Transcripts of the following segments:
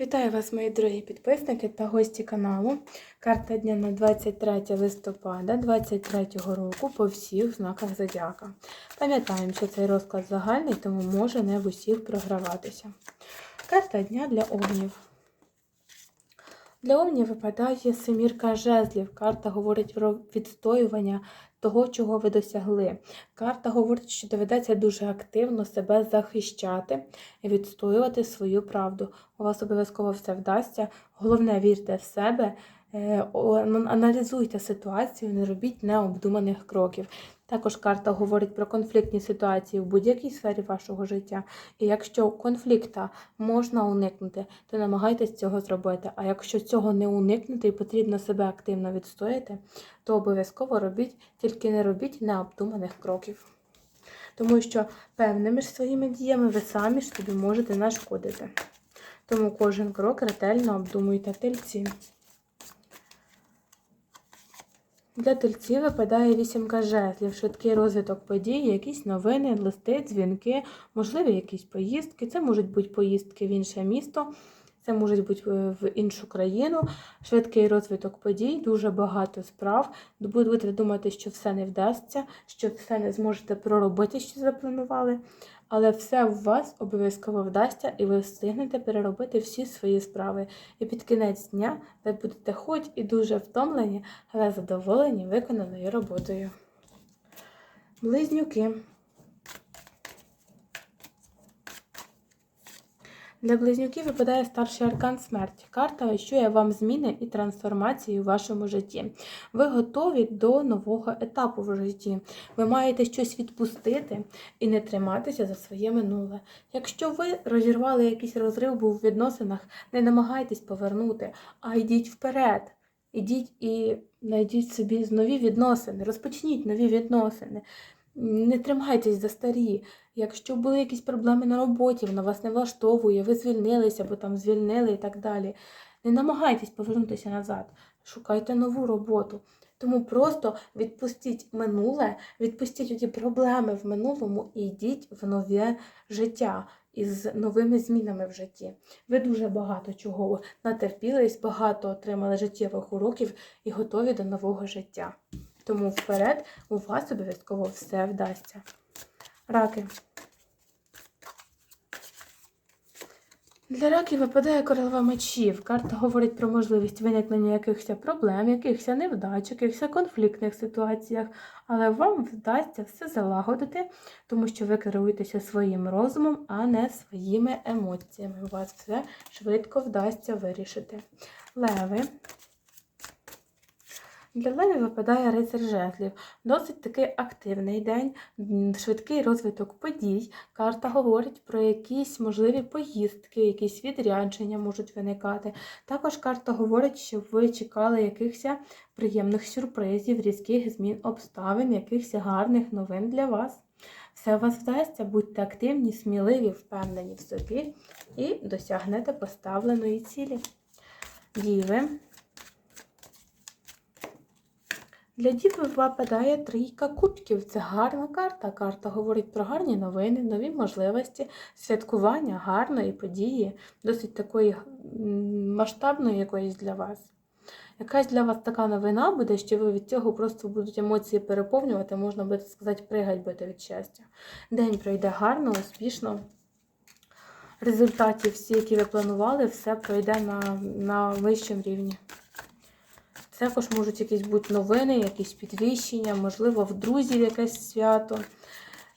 Вітаю вас, мої дорогі підписники та гості каналу. Карта дня на 23 листопада 2023 року по всіх знаках зодіака. Пам'ятаємо, що цей розклад загальний, тому може не в усіх програватися. Карта дня для овнів. Для овнів випадає семірка жезлів. Карта говорить про відстоювання того, чого ви досягли. Карта говорить, що доведеться дуже активно себе захищати і відстоювати свою правду. У вас обов'язково все вдасться. Головне, вірте в себе, е, аналізуйте ситуацію, не робіть необдуманих кроків. Також карта говорить про конфліктні ситуації в будь-якій сфері вашого життя. І якщо конфлікта можна уникнути, то намагайтесь цього зробити. А якщо цього не уникнути і потрібно себе активно відстояти, то обов'язково робіть, тільки не робіть необдуманих кроків. Тому що певними ж своїми діями ви самі ж собі можете нашкодити. Тому кожен крок ретельно обдумуйте тельці. Для тельців випадає вісімка жезлів, швидкий розвиток подій, якісь новини, листи, дзвінки, можливі якісь поїздки. Це можуть бути поїздки в інше місто, це можуть бути е, в іншу країну. Швидкий розвиток подій, дуже багато справ. Будете думати, що все не вдасться, що все не зможете проробити, що запланували. Але все в вас обов'язково вдасться, і ви встигнете переробити всі свої справи. І під кінець дня ви будете хоч і дуже втомлені, але задоволені виконаною роботою. Близнюки. Для близнюків випадає старший аркан смерті. Карта віщує вам зміни і трансформації у вашому житті. Ви готові до нового етапу в житті. Ви маєте щось відпустити і не триматися за своє минуле. Якщо ви розірвали якийсь розрив був в відносинах, не намагайтесь повернути, а йдіть вперед. Ідіть і знайдіть собі нові відносини, розпочніть нові відносини. Не тримайтесь за старі. Якщо були якісь проблеми на роботі, вона вас не влаштовує, ви звільнилися, або там звільнили і так далі. Не намагайтесь повернутися назад, шукайте нову роботу. Тому просто відпустіть минуле, відпустіть ті проблеми в минулому і йдіть в нове життя із новими змінами в житті. Ви дуже багато чого натерпілись, багато отримали життєвих уроків і готові до нового життя. Тому вперед у вас обов'язково все вдасться. Раки. Для раків випадає королева мечів. Карта говорить про можливість виникнення якихось проблем, якихось невдач, якихось конфліктних ситуаціях, але вам вдасться все залагодити, тому що ви керуєтеся своїм розумом, а не своїми емоціями. У вас все швидко вдасться вирішити. Леви. Для левів випадає рицар жезлів. Досить такий активний день, швидкий розвиток подій. Карта говорить про якісь можливі поїздки, якісь відрядження можуть виникати. Також карта говорить, що ви чекали якихось приємних сюрпризів, різких змін обставин, якихось гарних новин для вас. Все у вас вдасться, будьте активні, сміливі, впевнені в собі і досягнете поставленої цілі. Діви. Для діви випадає трійка кубків. Це гарна карта. Карта говорить про гарні новини, нові можливості, святкування гарної події, досить такої масштабної якоїсь для вас. Якась для вас така новина буде, що ви від цього просто будуть емоції переповнювати, можна буде сказати, пригать будете від щастя. День пройде гарно, успішно. Результати всі, які ви планували, все пройде на, на вищому рівні. Також можуть якісь бути новини, якісь підвищення, можливо, в друзів якесь свято.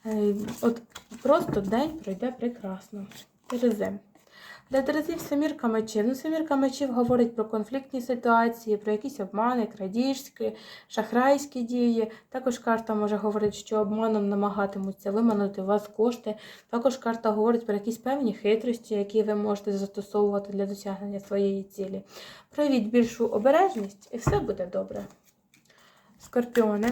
Е, От просто день пройде прекрасно. Терези. Для Терезів семірка мечів. Ну, семірка мечів говорить про конфліктні ситуації, про якісь обмани, крадіжки, шахрайські дії. Також карта може говорити, що обманом намагатимуться виманути у вас кошти. Також карта говорить про якісь певні хитрості, які ви можете застосовувати для досягнення своєї цілі. Проявіть більшу обережність і все буде добре. Скорпіони.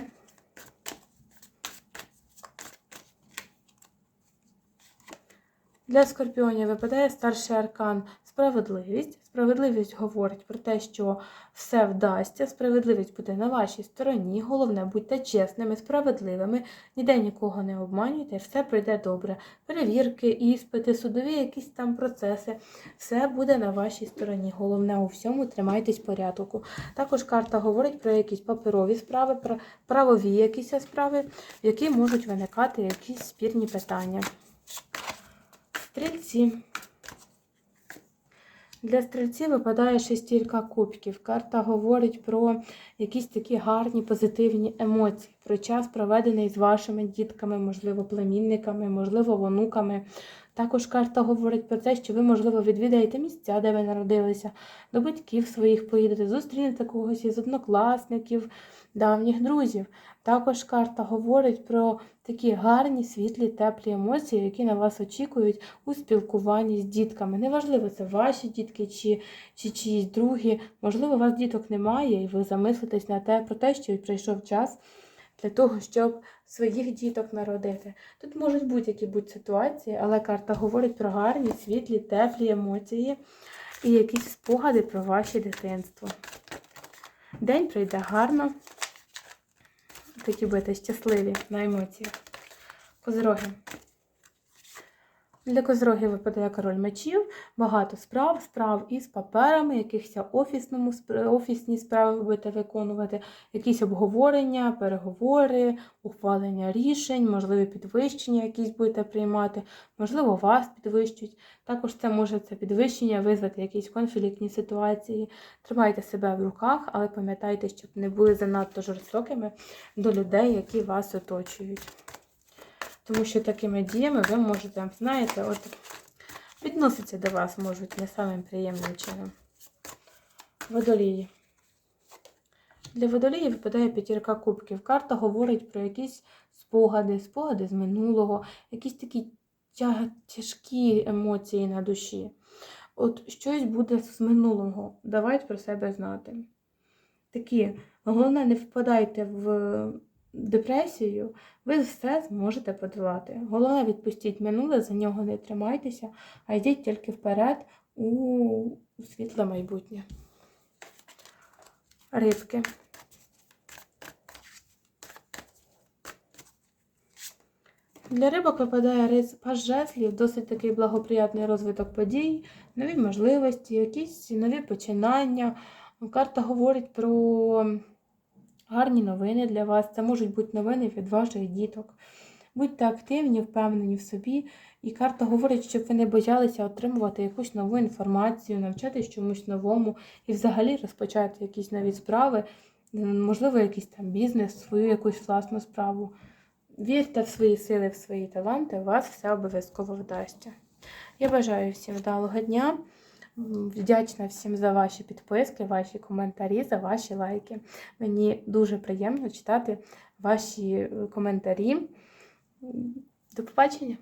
Для скорпіонів випадає старший аркан справедливість. Справедливість говорить про те, що все вдасться, справедливість буде на вашій стороні. Головне, будьте чесними, справедливими, ніде нікого не обманюйте, все пройде добре. Перевірки, іспити, судові якісь там процеси, все буде на вашій стороні. Головне у всьому тримайтесь порядку. Також карта говорить про якісь паперові справи, про правові якісь справи, в які можуть виникати якісь спірні питання. Стрільці. Для стрільців випадає шестірка кубків. Карта говорить про якісь такі гарні позитивні емоції, про час, проведений з вашими дітками, можливо, племінниками, можливо, онуками. Також карта говорить про те, що ви, можливо, відвідаєте місця, де ви народилися, до батьків своїх поїдете, зустрінете когось із однокласників, давніх друзів. Також карта говорить про такі гарні, світлі, теплі емоції, які на вас очікують у спілкуванні з дітками. Неважливо, це ваші дітки чи, чи чиїсь другі. Можливо, у вас діток немає, і ви замислитесь на те про те, що прийшов час для того, щоб своїх діток народити. Тут можуть будь-які будь ситуації, але карта говорить про гарні, світлі, теплі емоції і якісь спогади про ваше дитинство. День пройде гарно. Такі будете щасливі на емоціях. Козроги. Для козрогів випадає король мечів, багато справ, справ із паперами, якихось офісному, офісні справи будете виконувати, якісь обговорення, переговори, ухвалення рішень, можливе підвищення якісь будете приймати, можливо, вас підвищують. Також це може це підвищення визвати якісь конфліктні ситуації. Тримайте себе в руках, але пам'ятайте, щоб не були занадто жорстокими до людей, які вас оточують. Тому що такими діями ви можете, знаєте, от відноситься до вас можуть не самим приємним чином. Водолії. Для водолії випадає п'ятірка кубків. Карта говорить про якісь спогади, спогади з минулого, якісь такі тяжкі емоції на душі. От щось буде з минулого. Давайте про себе знати. Такі, головне, не впадайте в депресію, ви все зможете подолати. Головне, відпустіть минуле, за нього не тримайтеся, а йдіть тільки вперед у світле майбутнє. Рибки. Для рибок випадає рис паж жезлів, досить такий благоприятний розвиток подій, нові можливості, якісь нові починання. Карта говорить про гарні новини для вас. Це можуть бути новини від ваших діток. Будьте активні, впевнені в собі. І карта говорить, щоб ви не боялися отримувати якусь нову інформацію, навчатись чомусь новому і взагалі розпочати якісь нові справи, можливо, якийсь там бізнес, свою якусь власну справу. Вірте в свої сили, в свої таланти, у вас все обов'язково вдасться. Я бажаю всім вдалого дня. Вдячна всім за ваші підписки, ваші коментарі, за ваші лайки. Мені дуже приємно читати ваші е, коментарі. До побачення!